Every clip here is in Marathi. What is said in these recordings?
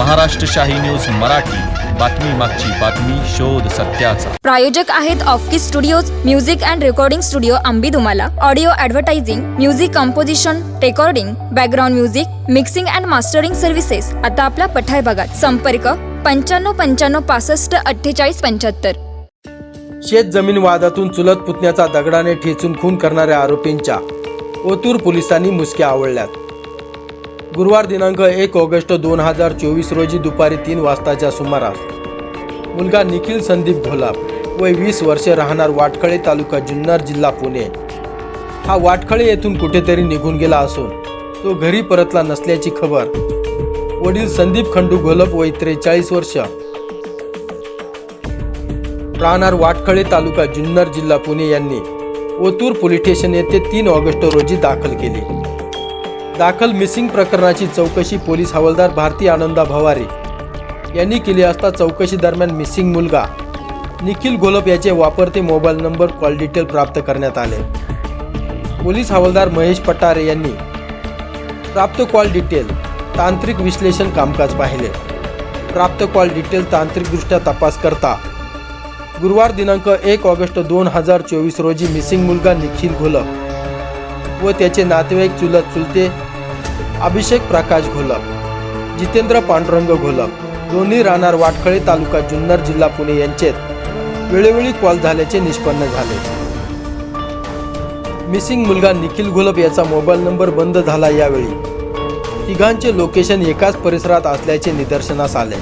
महाराष्ट्र शाही न्यूज मराठी. बातमी मागची बातमी शोध सत्याचा. प्रायोजक आहेत off key studios music and recording studio Ambi तुम्हाला audio advertising music composition recording background music mixing and mastering services आता आपला पठार भागात संपर्क पंच्याण्णव पंच्याण्णव पासष्ट अठ्ठेचाळीस पंच्याहत्तर. शेत जमीन वादातून चुलत पुतण्याचा दगडाने ठेचून खून करणाऱ्या आरोपींच्या. ओतूर पोलिसांनी मुसक्या आवळल्यात. गुरुवार दिनांक एक ऑगस्ट दोन हजार चोवीस रोजी दुपारी तीन वाजताच्या सुमारास मुलगा निखिल संदीप घोलाप वय वीस वर्षे राहणार वाटखळे तालुका जुन्नर जिल्हा पुणे. हा वाटखळे येथून कुठेतरी निघून गेला असून तो घरी परतला नसल्याची खबर वडील संदीप खंडू घोलप वय त्रेचाळीस वर्ष. राहणार वाटखळे तालुका जुन्नर जिल्हा पुणे यांनी ओतूर पोलीस स्टेशन येथे तीन ऑगस्ट रोजी दाखल केली. दाखल मिसिंग प्रकरणाची चौकशी पोलीस हवालदार भारती आनंदा भवारे यांनी केली असता चौकशी दरम्यान मिसिंग मुलगा निखिल घोलप याचे वापरते मोबाईल नंबर कॉल डिटेल प्राप्त करण्यात आले. पोलीस हवालदार महेश पटारे यांनी प्राप्त कॉल डिटेल तांत्रिक विश्लेषण कामकाज पाहिले. प्राप्त कॉल डिटेल तांत्रिकदृष्ट्या तपास करता गुरुवार दिनांक एक ऑगस्ट दोन हजार चोवीस रोजी मिसिंग मुलगा निखिल घोलप व त्याचे नातेवाईक चुलत चुलते अभिषेक प्रकाश घोलप जितेंद्र पांडुरंग घोलप दोन्ही राहणार वाटखळे तालुका जुन्नर जिल्हा पुणे यांचेत वेळोवेळी कॉल झाल्याचे निष्पन्न झाले. मिसिंग मुलगा निखिल घोलप याचा मोबाईल नंबर बंद झाला यावेळी. तिघांचे लोकेशन एकाच परिसरात असल्याचे निदर्शनास आले.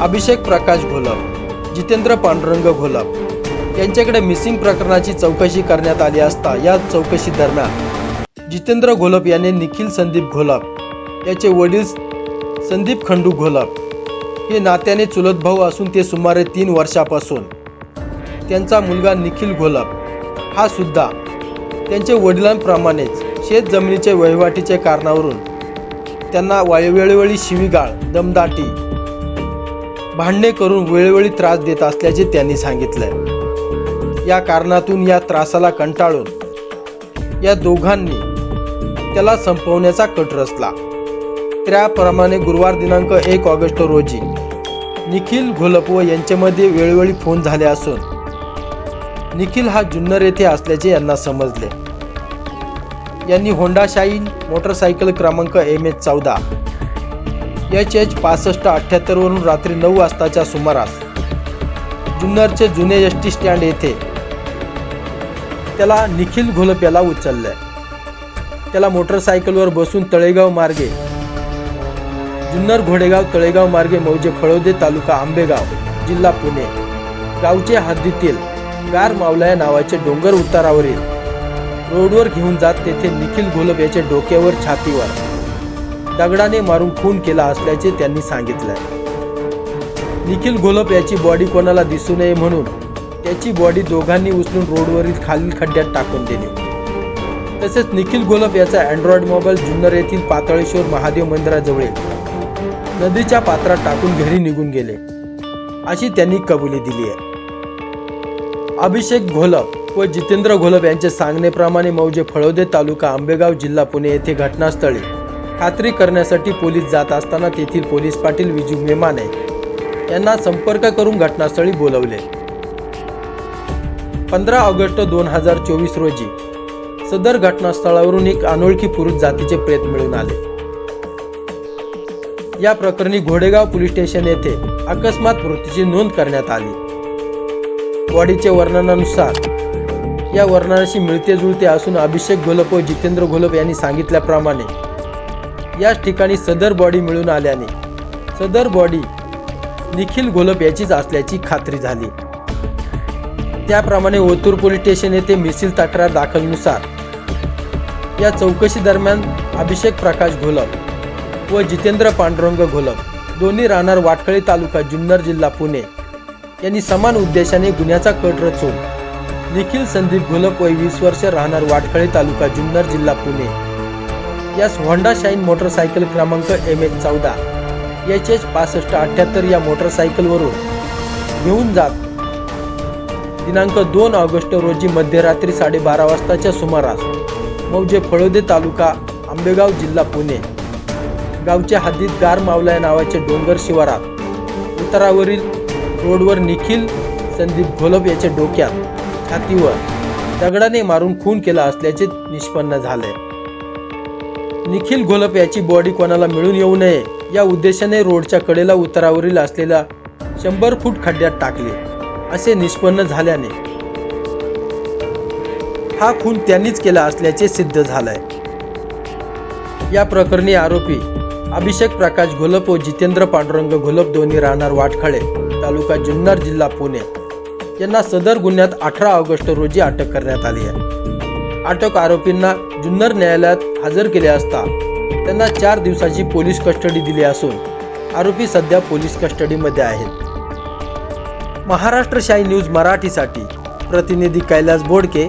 अभिषेक प्रकाश घोलप जितेंद्र पांडुरंग घोलप यांच्याकडे मिसिंग प्रकरणाची चौकशी करण्यात आली असता या चौकशी दरम्यान जितेंद्र घोलप याने निखिल संदीप घोलप याचे वडील संदीप खंडू घोलप. हे नात्याने चुलत भाऊ असून ते सुमारे तीन वर्षापासून. त्यांचा मुलगा निखिल घोलप. हा सुद्धा त्यांचे वडिलांप्रमाणेच शेत जमिनीचे वहिवाटीच्या कारणावरून त्यांना वेळोवेळी शिवीगाळ दमदाटी भांडणे करून वेळोवेळी त्रास देत असल्याचे त्यांनी सांगितले या कारणातून या त्रासाला कंटाळून या दोघांनी त्याला संपवण्याचा कट रचला. त्याप्रमाणे गुरुवार दिनांक एक ऑगस्ट रोजी निखिल घोलपव यांच्यामध्ये वेळोवेळी फोन झाले असून निखिल हा जुन्नर येथे असल्याचे यांना समजले. यांनी होंडा शाईन मोटरसायकल क्रमांक एम एच चौदा एच एच पासष्ट अठ्ठ्याहत्तरवरून रात्री नऊ वाजताच्या सुमारास जुन्नरचे जुने एस टी स्टँड येथे त्याला निखिल घोलप याला उचलले. त्याला मोटरसायकलवर बसून तळेगाव मार्गे. जुन्नर घोडेगाव तळेगाव मार्गे मौजे फळोदे तालुका आंबेगाव जिल्हा पुणे. गावचे हद्दीतील गार मावला या नावाचे डोंगर उतारावरील रोडवर घेऊन जात तेथे निखिल घोलप याच्या डोक्यावर छातीवर दगडाने मारून खून केला असल्याचे त्यांनी सांगितलं निखिल घोलप याची बॉडी कोणाला दिसू नये म्हणून त्याची बॉडी दोघांनी उचलून रोडवरील खालील खड्ड्यात टाकून दिली. तसेच निखिल घोलप याचा अँड्रॉइड मोबाईल जुन्नर येथील पातळेश्वर महादेव मंदिराजवळील. नदीच्या पात्रात टाकून घरी निघून गेले. अशी त्यांनी कबुली दिली आहे. अभिषेक घोलप व जितेंद्र घोलप यांचे सांगण्याप्रमाणे मौजे फळोदे तालुका आंबेगाव जिल्हा पुणे येथे घटनास्थळी खात्री करण्यासाठी पोलीस जात असताना तेथील पोलीस पाटील विजू मेमाने यांना संपर्क करून घटनास्थळी बोलवले. पंधरा ऑगस्ट दोन हजार चोवीस रोजी सदर घटनास्थळावरून एक अनोळखी पुरुष जातीचे प्रेत मिळून आले. या प्रकरणी घोडेगाव पोलीस स्टेशन येथे अकस्मात मृत्यूची नोंद करण्यात आली. बॉडीच्या वर्णनानुसार या वर्णनाशी मिळते जुळते असून अभिषेक घोलप व जितेंद्र घोलप यांनी सांगितल्याप्रमाणे याच ठिकाणी सदर बॉडी मिळून आल्याने सदर बॉडी निखिल घोलप याचीच असल्याची खात्री झाली. त्याप्रमाणे ओतूर पोलीस स्टेशन येथे मिसिल तक्रार दाखलनुसार या चौकशी दरम्यान अभिषेक प्रकाश घोलप व जितेंद्र पांडुरंग घोलप. दोन्ही राहणार वाटखळी तालुका जुन्नर जिल्हा पुणे. यांनी समान उद्देशाने गुन्ह्याचा कट रचून निखिल संदीप घोलप वय वीस वर्ष राहणार वाटखळे तालुका जुन्नर जिल्हा पुणे. यास होंडा शाईन मोटरसायकल क्रमांक एम एच चौदा. एच एच पासष्ट अठ्ठ्याहत्तर या मोटरसायकलवरून घेऊन जात. दिनांक दोन ऑगस्ट रोजी मध्यरात्री साडेबारा वाजताच्या सुमारास मौजे फळोदे तालुका आंबेगाव जिल्हा पुणे. गावच्या हद्दीत गार मावला या नावाचे डोंगर शिवारात. उतारावरील रोडवर निखिल संदीप घोलप याच्या डोक्यात छातीवर दगडाने मारून खून केला असल्याचे निष्पन्न झाले निखिल घोलप याची बॉडी कोणाला मिळून येऊ नये या उद्देशाने रोडच्या कडेला उतारावरील असलेल्या शंभर फूट खड्ड्यात टाकले. असे निष्पन्न झाल्याने हा खून त्यांनीच केला असल्याचे सिद्ध झालंय. या प्रकरणी आरोपी अभिषेक प्रकाश घोलप व जितेंद्र पांडुरंग घोलप दोन्ही राहणार वाटखळे तालुका जुन्नर जिल्हा पुणे. यांना सदर गुन्ह्यात अठरा ऑगस्ट रोजी अटक करण्यात आली आहे. अटक आरोपींना जुन्नर न्यायालयात हजर केले असता त्यांना चार दिवसाची पोलीस कस्टडी दिली असून आरोपी सध्या पोलीस कस्टडीमध्ये आहेत. महाराष्ट्र शाही न्यूज मराठीसाठी प्रतिनिधी कैलास बोडके